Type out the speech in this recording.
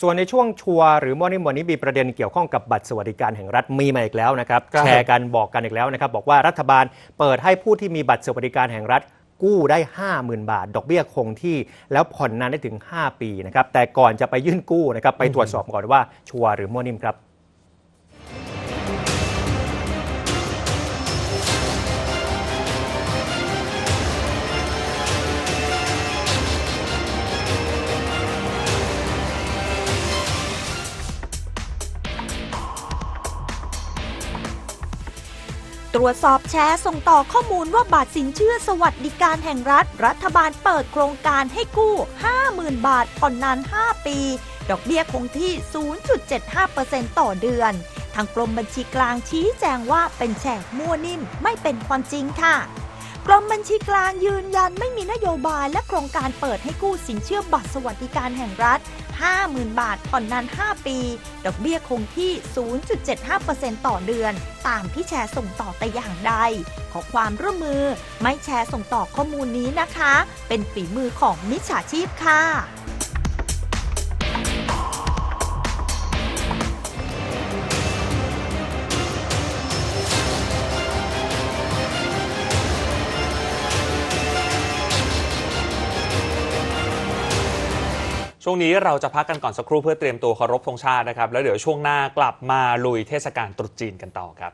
ส่วนในช่วงชัวร์หรือมอนิมวันนี้มีประเด็นเกี่ยวข้องกับบัตรสวัสดิการแห่งรัฐมีมาอีกแล้วนะครับครับ แชร์กันบอกกันอีกแล้วนะครับ บอกว่ารัฐบาลเปิดให้ผู้ที่มีบัตรสวัสดิการแห่งรัฐ กู้ได้ 50,000 บาท ดอกเบี้ยคงที่แล้วผ่อนนานได้ถึง 5 ปีนะครับแต่ก่อนจะไปยื่นกู้นะครับไปตรวจสอบก่อนว่าชัวร์หรือมอนิมครับ ตรวจสอบแชร์ส่งต่อข้อมูลว่าบัตรสินเชื่อสวัสดิการแห่งรัฐ รัฐบาลเปิดโครงการให้กู้ 50,000 บาทผ่อนนาน 5 ปี ดอกเบี้ยคงที่ 0.75%ต่อเดือน ทางกรมบัญชีกลางชี้แจงว่าเป็นแชร์มั่วนิ่มไม่เป็นความจริงค่ะกรมบัญชีกลางยืนยันไม่มีนโยบายและโครงการเปิดให้กู้สินเชื่อบัตรสวัสดิการแห่งรัฐ 50,000 บาทผ่อนนาน 5 ปี ดอกเบี้ยคงที่ 0.75%ต่อเดือน ตามที่แชร์ส่งต่อแต่อย่างใด ขอความร่วมมือไม่แชร์ส่งต่อข้อมูลนี้นะคะ เป็นฝีมือของมิจฉาชีพค่ะ ช่วงนี้เราจะพักกันก่อนสักครู่เพื่อเตรียมตัวเคารพธงชาตินะครับ แล้วเดี๋ยวช่วงหน้ากลับมาลุยเทศกาลตรุษจีนกันต่อครับ